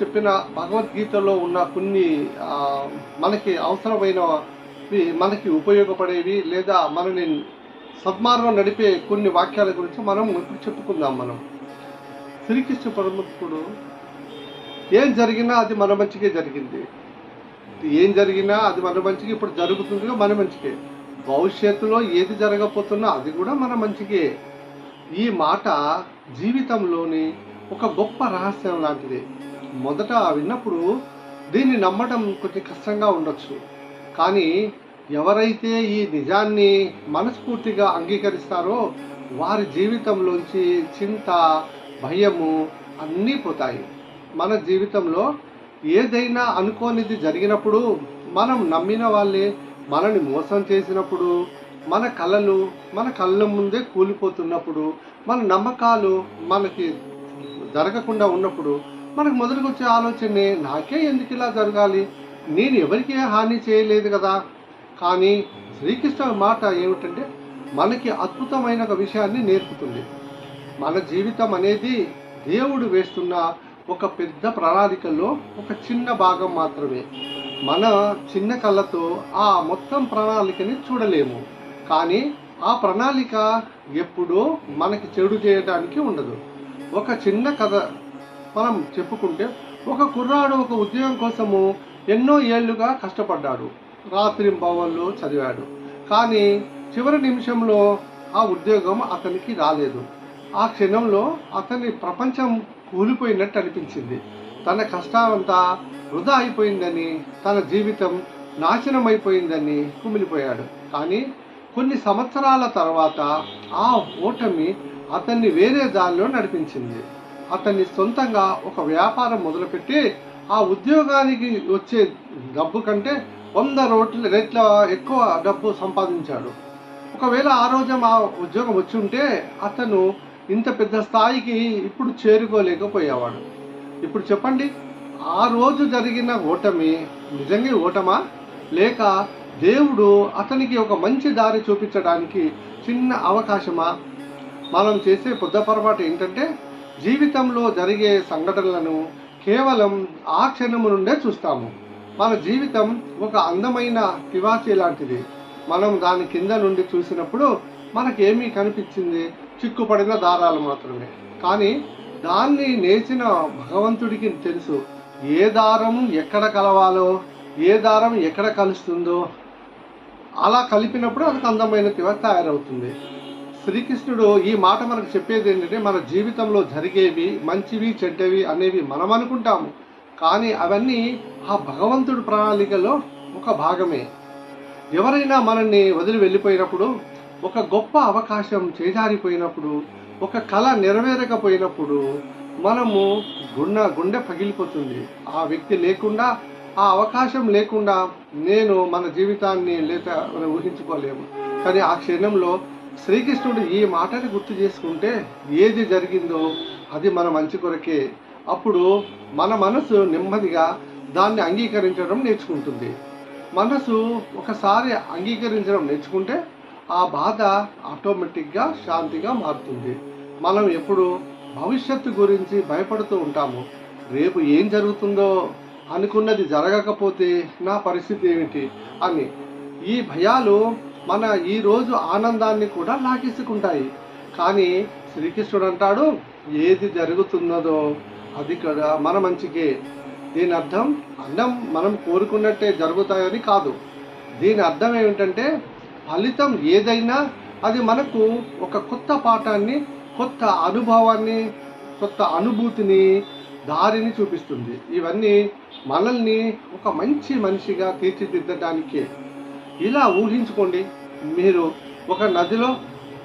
చెప్పిన భగవద్గీతలో ఉన్న కొన్ని మనకి అవసరమైనవి మనకి ఉపయోగపడేవి లేదా మనని సద్మార్గం నడిపే కొన్ని వాక్యాల గురించి మనం ఇప్పుడు చెప్పుకుందాం మనం. శ్రీకృష్ణ పరమత్తుడు ఏం జరిగినా అది మన మంచికే జరిగింది. ఏం జరిగినా అది మన మంచికి ఇప్పుడు జరుగుతుందిగా మన మంచికే. భవిష్యత్తులో ఏది జరగబోతున్నా అది కూడా మన మంచికే. ఈ మాట జీవితంలోని ఒక గొప్ప రహస్యం లాంటిది. మొదట విన్నప్పుడు దీన్ని నమ్మటం కొంచెం కష్టంగా ఉండొచ్చు. కానీ ఎవరైతే ఈ నిజాన్ని మనస్ఫూర్తిగా అంగీకరిస్తారో వారి జీవితంలోంచి చింత భయము అన్నీ పోతాయి. మన జీవితంలో ఏదైనా అనుకోనిది జరిగినప్పుడు మనం నమ్మిన వాళ్ళే మనని మోసం చేసినప్పుడు మన కళలు మన కళ్ళ ముందే కూలిపోతున్నప్పుడు మన నమ్మకాలు మనకి జరగకుండా ఉన్నప్పుడు మనకు మొదలుకొచ్చే వచ్చే ఆలోచనే నాకే ఎందుకు ఇలా జరగాలి? నేను ఎవరికి హాని చేయలేదు కదా? కానీ శ్రీకృష్ణ మాట ఏమిటంటే మనకి అద్భుతమైన ఒక విషయాన్ని నేర్పుతుంది. మన జీవితం అనేది దేవుడు వేస్తున్న ఒక పెద్ద ప్రణాళికలో ఒక చిన్న భాగం మాత్రమే. మన చిన్న కళ్ళతో ఆ మొత్తం ప్రణాళికని చూడలేము. కానీ ఆ ప్రణాళిక ఎప్పుడూ మనకి చెడు చేయడానికి ఉండదు. ఒక చిన్న కథ మనం చెప్పుకుంటే ఒక కుర్రాడు ఒక ఉద్యోగం కోసము ఎన్నో ఏళ్ళుగా కష్టపడ్డాడు. రాత్రి భవన్లు చదివాడు. కానీ చివరి నిమిషంలో ఆ ఉద్యోగం అతనికి రాలేదు. ఆ క్షణంలో అతని ప్రపంచం కూలిపోయినట్టు అనిపించింది. తన కష్టమంతా వృధా అయిపోయిందని తన జీవితం నాశనం అయిపోయిందని కుమిలిపోయాడు. కానీ కొన్ని సంవత్సరాల తర్వాత ఆ ఓటమి అతన్ని వేరే దారిలో నడిపించింది. అతన్ని సొంతంగా ఒక వ్యాపారం మొదలుపెట్టి ఆ ఉద్యోగానికి వచ్చే డబ్బు కంటే వంద రోట్ల రెట్ల ఎక్కువ డబ్బు సంపాదించాడు. ఒకవేళ ఆ రోజు ఆ ఉద్యోగం వచ్చి ఉంటే అతను ఇంత పెద్ద స్థాయికి ఇప్పుడు చేరుకోలేకపోయేవాడు. ఇప్పుడు చెప్పండి ఆ రోజు జరిగిన ఓటమి నిజంగా ఓటమా? లేక దేవుడు అతనికి ఒక మంచి దారి చూపించడానికి చిన్న అవకాశమా? మనం చేసే పొద్ద పొరపాటు ఏంటంటే జీవితంలో జరిగే సంఘటనలను కేవలం ఆ క్షణము నుండే చూస్తాము. మన జీవితం ఒక అందమైన తివాచీ లాంటిది. మనం దాని కింద నుండి చూసినప్పుడు మనకేమీ కనిపించింది? చిక్కుపడిన దారాలు మాత్రమే. కానీ దాన్ని నేచిన భగవంతుడికి తెలుసు ఏ దారం ఎక్కడ కలవాలో ఏ దారం ఎక్కడ కలుస్తుందో. అలా కలిపినప్పుడు అది అందమైన తివ తయారవుతుంది. శ్రీకృష్ణుడు ఈ మాట మనకు చెప్పేది ఏంటంటే మన జీవితంలో జరిగేవి మంచివి చెడ్డవి అనేవి మనం అనుకుంటాము. కానీ అవన్నీ ఆ భగవంతుడి ప్రణాళికలో ఒక భాగమే. ఎవరైనా మనల్ని వదిలి వెళ్ళిపోయినప్పుడు ఒక గొప్ప అవకాశం చేజారిపోయినప్పుడు ఒక కళ నెరవేరకపోయినప్పుడు మనము గుండె గుండె పగిలిపోతుంది. ఆ వ్యక్తి లేకుండా ఆ అవకాశం లేకుండా నేను మన జీవితాన్ని లేక ఊహించుకోలేము. కానీ ఆ క్షణంలో శ్రీకృష్ణుడు ఈ మాటని గుర్తు చేసుకుంటే ఏది జరిగిందో అది మన మంచి కొరకే. అప్పుడు మన మనసు నెమ్మదిగా దాన్ని అంగీకరించడం నేర్చుకుంటుంది. మనసు ఒకసారి అంగీకరించడం నేర్చుకుంటే ఆ బాధ ఆటోమేటిక్గా శాంతిగా మారుతుంది. మనం ఎప్పుడు భవిష్యత్తు గురించి భయపడుతూ ఉంటాము. రేపు ఏం జరుగుతుందో అనుకున్నది జరగకపోతే నా పరిస్థితి ఏమిటి అని. ఈ భయాలు మన ఈరోజు ఆనందాన్ని కూడా లాగేసుకుంటాయి. కానీ శ్రీకృష్ణుడు అంటాడు ఏది జరుగుతున్నదో అది కూడా మన మంచికే. దీని అర్థం అన్నం మనం కోరుకున్నట్టే జరుగుతాయని కాదు. దీని అర్థం ఏమిటంటే ఫలితం ఏదైనా అది మనకు ఒక కొత్త పాఠాన్ని కొత్త అనుభవాన్ని కొత్త అనుభూతిని దారిని చూపిస్తుంది. ఇవన్నీ మనల్ని ఒక మంచి మనిషిగా తీర్చిదిద్దడానికే. ఇలా ఊహించుకోండి మీరు ఒక నదిలో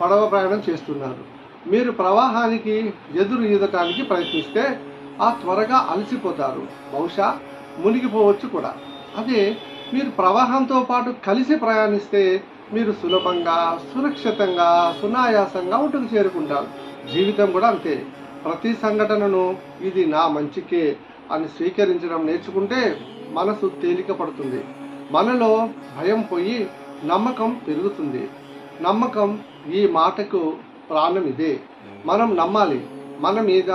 పడవ ప్రయాణం చేస్తున్నారు. మీరు ప్రవాహానికి ఎదురు ఈదటానికి ప్రయత్నిస్తే ఆ త్వరగా అలసిపోతారు. బహుశా మునిగిపోవచ్చు కూడా. అదే మీరు ప్రవాహంతో పాటు కలిసి ప్రయాణిస్తే మీరు సులభంగా సురక్షితంగా సునాయాసంగా ఒడ్డుకు చేరుకుంటారు. జీవితం కూడా అంతే. ప్రతి సంఘటనను ఇది నా మంచికే అని స్వీకరించడం నేర్చుకుంటే మనసు తేలిక పడుతుంది. మనలో భయం పోయి నమ్మకం పెరుగుతుంది. నమ్మకం ఈ మాటకు ప్రాణం ఇదే. మనం నమ్మాలి. మన మీద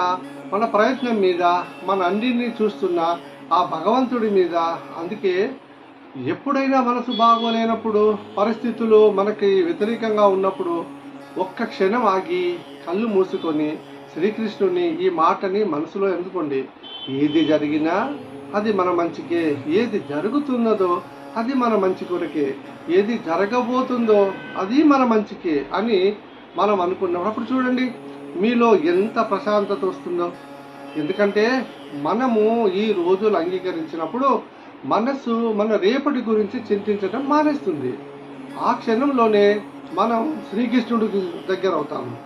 మన ప్రయత్నం మీద మన అన్నింటినీ చూస్తున్న ఆ భగవంతుడి మీద. అందుకే ఎప్పుడైనా మనసు బాగోలేనప్పుడు పరిస్థితులు మనకి వ్యతిరేకంగా ఉన్నప్పుడు ఒక్క క్షణం ఆగి కళ్ళు మూసుకొని శ్రీకృష్ణుని ఈ మాటని మనసులో ఎందుకోండి? ఏది జరిగినా అది మన మంచికే. ఏది జరుగుతున్నదో అది మన మంచి కొరకే. ఏది జరగబోతుందో అది మన మంచికే అని మనం అనుకున్నప్పుడు అప్పుడు చూడండి మీలో ఎంత ప్రశాంతత వస్తుందో. ఎందుకంటే మనము ఈ రోజులు అంగీకరించినప్పుడు మనసు మన రేపటి గురించి చింతించడం మానేస్తుంది. ఆ క్షణంలోనే మనం శ్రీకృష్ణుడికి దగ్గర అవుతాము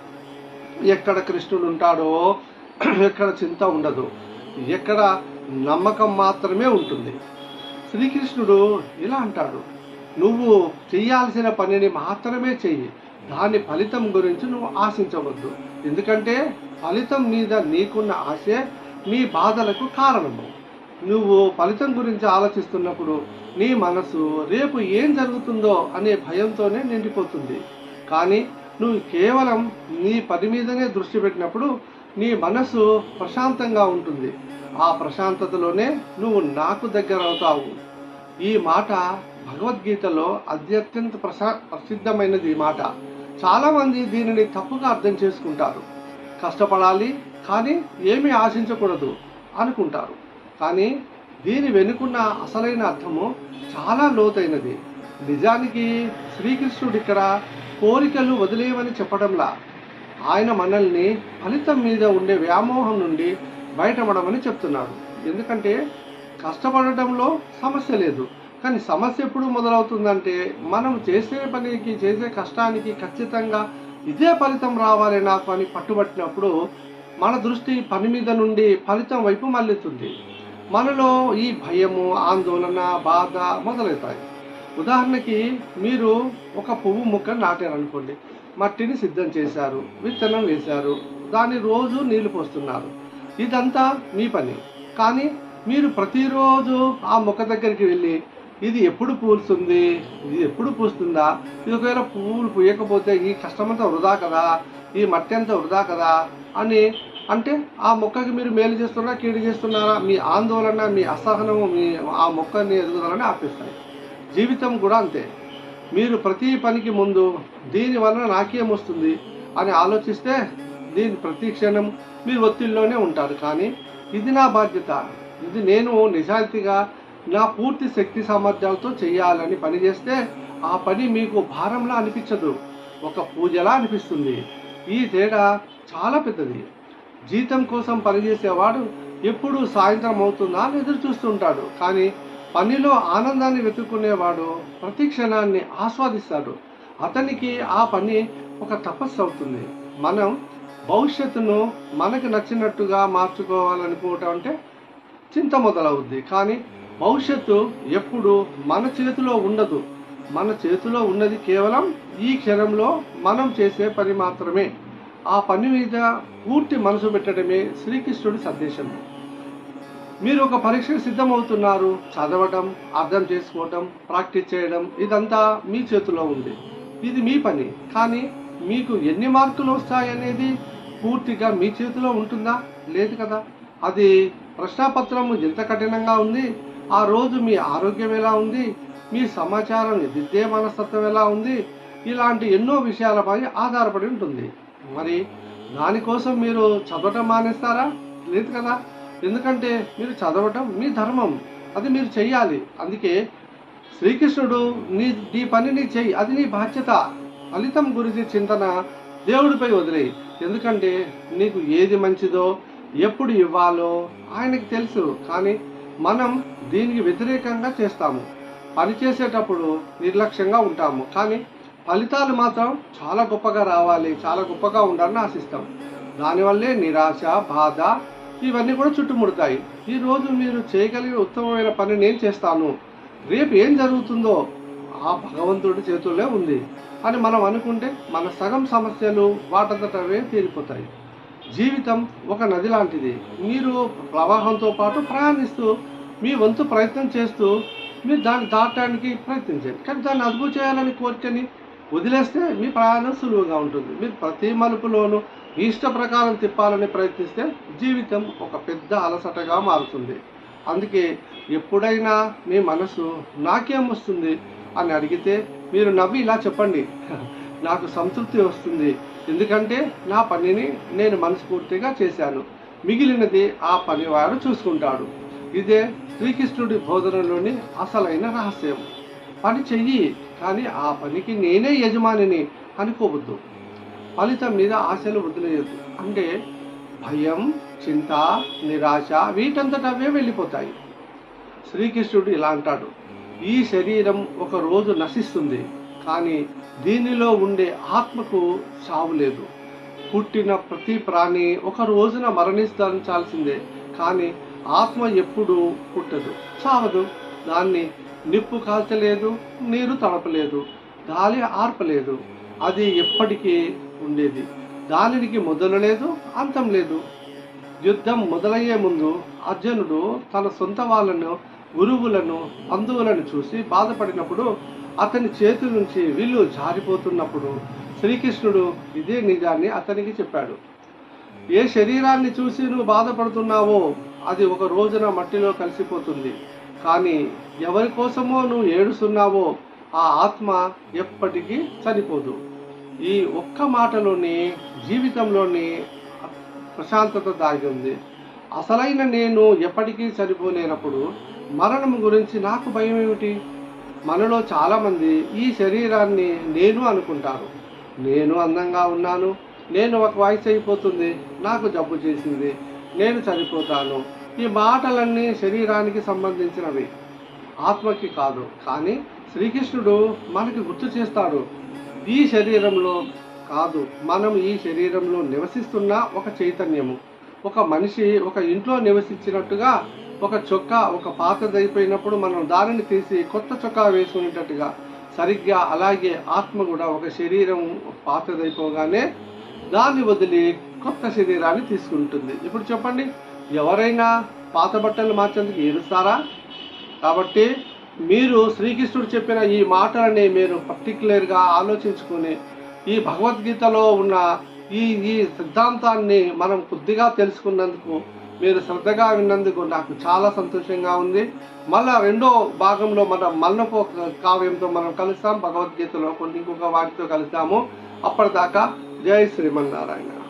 ఎక్కడ కృష్ణుడు ఉంటాడో ఎక్కడ చింత ఉండదు. ఎక్కడ నమ్మకం మాత్రమే ఉంటుంది. శ్రీకృష్ణుడు ఇలా అంటాడు నువ్వు చేయాల్సిన పనిని మాత్రమే చెయ్యి. దాని ఫలితం గురించి నువ్వు ఆశించవద్దు. ఎందుకంటే ఫలితం మీద నీకున్న ఆశే నీ బాధలకు కారణము. నువ్వు ఫలితం గురించి ఆలోచిస్తున్నప్పుడు నీ మనసు రేపు ఏం జరుగుతుందో అనే భయంతోనే నిండిపోతుంది. కానీ నువ్వు కేవలం నీ పని మీదనే దృష్టి పెట్టినప్పుడు నీ మనసు ప్రశాంతంగా ఉంటుంది. ఆ ప్రశాంతతలోనే నువ్వు నాకు దగ్గర అవుతావు. ఈ మాట భగవద్గీతలో అత్యత్యంత ప్రసా ప్రసిద్ధమైనది ఈ మాట. చాలామంది దీనిని తప్పుగా అర్థం చేసుకుంటారు. కష్టపడాలి కానీ ఏమీ ఆశించకూడదు అనుకుంటారు. కానీ దీని వెనుకున్న అసలైన అర్థము చాలా లోతైనది. నిజానికి శ్రీకృష్ణుడు ఇక్కడ కోరికలు వదిలేయమని చెప్పడంలా ఆయన మనల్ని ఫలితం మీద ఉండే వ్యామోహం నుండి బయటపడమని చెప్తున్నాడు. ఎందుకంటే కష్టపడటంలో సమస్య లేదు. కానీ సమస్య ఎప్పుడు మొదలవుతుందంటే మనం చేసే పనికి చేసే కష్టానికి ఖచ్చితంగా ఇదే ఫలితం రావాలి నాకు అని పట్టుబట్టినప్పుడు మన దృష్టి పని మీద నుండి ఫలితం వైపు మళ్ళుతుంది మనలో ఈ భయము ఆందోళన బాధ మొదలవుతాయి. ఉదాహరణకి మీరు ఒక పువ్వు మొక్క నాటారనుకోండి. మట్టిని సిద్ధం చేశారు విత్తనం వేశారు దాన్ని రోజు నీళ్ళు పోస్తున్నారు. ఇదంతా మీ పని. కానీ మీరు ప్రతిరోజు ఆ మొక్క దగ్గరికి వెళ్ళి ఇది ఎప్పుడు పూలుతుంది ఇది ఎప్పుడు పూస్తుందా? ఇది ఒకవేళ పువ్వులు పూయకపోతే ఈ కష్టమంతా వృధా కదా? ఈ మట్టి అంతా వృధా కదా? అని అంటే ఆ మొక్కకి మీరు మేలు చేస్తున్నా కీడు చేస్తున్నారా? మీ ఆందోళన మీ అసహనము మీ ఆ మొక్కని ఎదుగుదలని ఆపిస్తాయి. జీవితం కూడా అంతే. మీరు ప్రతి పనికి ముందు దీని వలన నాకేం వస్తుంది అని ఆలోచిస్తే దీని ప్రతి క్షణం మీరు ఒత్తిడిలోనే ఉంటారు. కానీ ఇది నా బాధ్యత. ఇది నేను నిజాయితీగా నా పూర్తి శక్తి సామర్థ్యాలతో చేయాలని పని చేస్తే ఆ పని మీకు భారంలా అనిపించదు. ఒక పూజలా అనిపిస్తుంది. ఈ తేడా చాలా పెద్దది. జీతం కోసం పనిచేసేవాడు ఎప్పుడు సాయంత్రం అవుతుందా అని ఎదురు చూస్తుంటాడు కానీ పనిలో ఆనందాన్ని వెతుక్కునేవాడు ప్రతి క్షణాన్ని ఆస్వాదిస్తాడు. అతనికి ఆ పని ఒక తపస్సు అవుతుంది. మనం భవిష్యత్తును మనకు నచ్చినట్టుగా మార్చుకోవాలనుకోవటం అంటే చింత మొదలవుద్ది. కానీ భవిష్యత్తు ఎప్పుడు మన చేతిలో ఉండదు. మన చేతిలో ఉన్నది కేవలం ఈ క్షణంలో మనం చేసే పని మాత్రమే. ఆ పని మీద పూర్తి మనసు పెట్టడమే శ్రీకృష్ణుడి సందేశం. మీరు ఒక పరీక్షకు సిద్ధమవుతున్నారు చదవటం అర్థం చేసుకోవటం ప్రాక్టీస్ చేయడం ఇదంతా మీ చేతిలో ఉంది. ఇది మీ పని. కానీ మీకు ఎన్ని మార్కులు వస్తాయనేది పూర్తిగా మీ చేతిలో ఉంటుందా? లేదు కదా. అది ప్రశ్నాపత్రం ఎంత కఠినంగా ఉంది? ఆ రోజు మీ ఆరోగ్యం ఎలా ఉంది? మీ సమాచారం దిద్దే మనస్తత్వం ఎలా ఉంది? ఇలాంటి ఎన్నో విషయాలపై ఆధారపడి ఉంటుంది. మరి దానికోసం మీరు చదవటం మానేస్తారా? లేదు కదా. ఎందుకంటే మీరు చదవటం మీ ధర్మం. అది మీరు చెయ్యాలి. అందుకే శ్రీకృష్ణుడు నీ నీ పనిని చెయ్యి అది నీ బాధ్యత. ఫలితం గురించి చింతన దేవుడిపై వదిలేయి. ఎందుకంటే నీకు ఏది మంచిదో ఎప్పుడు ఇవ్వాలో ఆయనకి తెలుసు. కానీ మనం దీనికి వ్యతిరేకంగా చేస్తాము. పని చేసేటప్పుడు నిర్లక్ష్యంగా ఉంటాము. కానీ ఫలితాలు మాత్రం చాలా గొప్పగా రావాలి. చాలా గొప్పగా ఉండాలని ఆశిస్తాం. దానివల్లే నిరాశ బాధ ఇవన్నీ కూడా చుట్టుముడతాయి. ఈరోజు మీరు చేయగలిగే ఉత్తమమైన పని నేను చేస్తాను. రేపు ఏం జరుగుతుందో ఆ భగవంతుడి చేతుల్లో ఉంది. అని మనం అనుకుంటే మన సగం సమస్యలు వాటంతటవే తీరిపోతాయి. జీవితం ఒక నది లాంటిది. మీరు ప్రవాహంతో పాటు ప్రయాణిస్తూ మీ వంతు ప్రయత్నం చేస్తూ మీరు దాన్ని దాటడానికి ప్రయత్నించండి. కానీ దాన్ని అదుపు చేయాలని కోరికని వదిలేస్తే మీ ప్రయాణం సులువుగా ఉంటుంది. మీరు ప్రతి మలుపులోనూ ఇష్ట ప్రకారం తిప్పాలని ప్రయత్నిస్తే జీవితం ఒక పెద్ద అలసటగా మారుతుంది. అందుకే ఎప్పుడైనా మీ మనసు నాకేం వస్తుంది అని అడిగితే మీరు నవ్వి ఇలా చెప్పండి. నాకు సంతృప్తి వస్తుంది. ఎందుకంటే నా పనిని నేను మనస్ఫూర్తిగా చేశాను. మిగిలినది ఆ పనివాడు చూసుకుంటాడు. ఇదే శ్రీకృష్ణుడి బోధనలోని అసలైన రహస్యం. పని చెయ్యి కానీ ఆ పనికి నేనే యజమానిని అనుకోవద్దు. ఫలితం మీద ఆశలు వదిలేదు అంటే భయం చింత నిరాశ వీటంతటవే వెళ్ళిపోతాయి. శ్రీకృష్ణుడు ఇలా అంటాడు. ఈ శరీరం ఒక రోజు నశిస్తుంది కానీ దీనిలో ఉండే ఆత్మకు చావు లేదు. పుట్టిన ప్రతి ప్రాణి ఒక రోజున మరణించాల్సిందే కానీ ఆత్మ ఎప్పుడు పుట్టదు. చావదు. దాన్ని నిప్పు కాల్చలేదు నీరు తడపలేదు గాలి ఆర్పలేదు. అది ఎప్పటికీ ఉండేది. దానికి మొదలు లేదు అంతం లేదు. యుద్ధం మొదలయ్యే ముందు అర్జునుడు తన సొంత వాళ్ళను గురువులను బంధువులను చూసి బాధపడినప్పుడు అతని చేతి నుంచి వీళ్ళు జారిపోతున్నప్పుడు శ్రీకృష్ణుడు ఇదే నిజాన్ని అతనికి చెప్పాడు. ఏ శరీరాన్ని చూసి నువ్వు బాధపడుతున్నావో అది ఒక రోజున మట్టిలో కలిసిపోతుంది. కానీ ఎవరి కోసమో నువ్వు ఏడుస్తున్నావో ఆ ఆత్మ ఎప్పటికీ చనిపోదు. ఈ ఒక్క మాటలోని జీవితంలోని ప్రశాంతత దాగి ఉంది. అసలైన నేను ఎప్పటికీ చనిపోలేనప్పుడు మరణం గురించి నాకు భయం ఏమిటి? మనలో చాలామంది ఈ శరీరాన్ని నేను అనుకుంటారు నేను అందంగా ఉన్నాను. నేను ఒక వయసు అయిపోతుంది. నాకు జబ్బు చేసింది. నేను చనిపోతాను. ఈ మాటలన్నీ శరీరానికి సంబంధించినవి. ఆత్మకి కాదు. కానీ శ్రీకృష్ణుడు మనకి గుర్తు చేస్తాడు. ఈ శరీరంలో కాదు మనం ఈ శరీరంలో నివసిస్తున్న ఒక చైతన్యము. ఒక మనిషి ఒక ఇంట్లో నివసించినట్టుగా ఒక చొక్కా ఒక పాతదైపోయినప్పుడు మనం దానిని తీసి కొత్త చొక్కా వేసుకునేటట్టుగా సరిగ్గా అలాగే ఆత్మ కూడా ఒక శరీరం పాతదైపోగానే దాన్ని వదిలి కొత్త శరీరాన్ని తీసుకుంటుంది. ఇప్పుడు చెప్పండి ఎవరైనా పాత బట్టలు మార్చేందుకు ఏడుస్తారా? కాబట్టి మీరు శ్రీకృష్ణుడు చెప్పిన ఈ మాటలని మీరు పర్టికులర్గా ఆలోచించుకుని ఈ భగవద్గీతలో ఉన్న ఈ ఈ సిద్ధాంతాన్ని మనం కొద్దిగా తెలుసుకున్నందుకు మీరు శ్రద్ధగా విన్నందుకు నాకు చాలా సంతోషంగా ఉంది. మళ్ళా రెండో భాగంలో మన మల్లపు కావ్యంతో మనం కలుస్తాం భగవద్గీతలో కొన్ని ఇంకొక వాటితో కలుస్తాము. అప్పటిదాకా జై శ్రీమన్నారాయణ.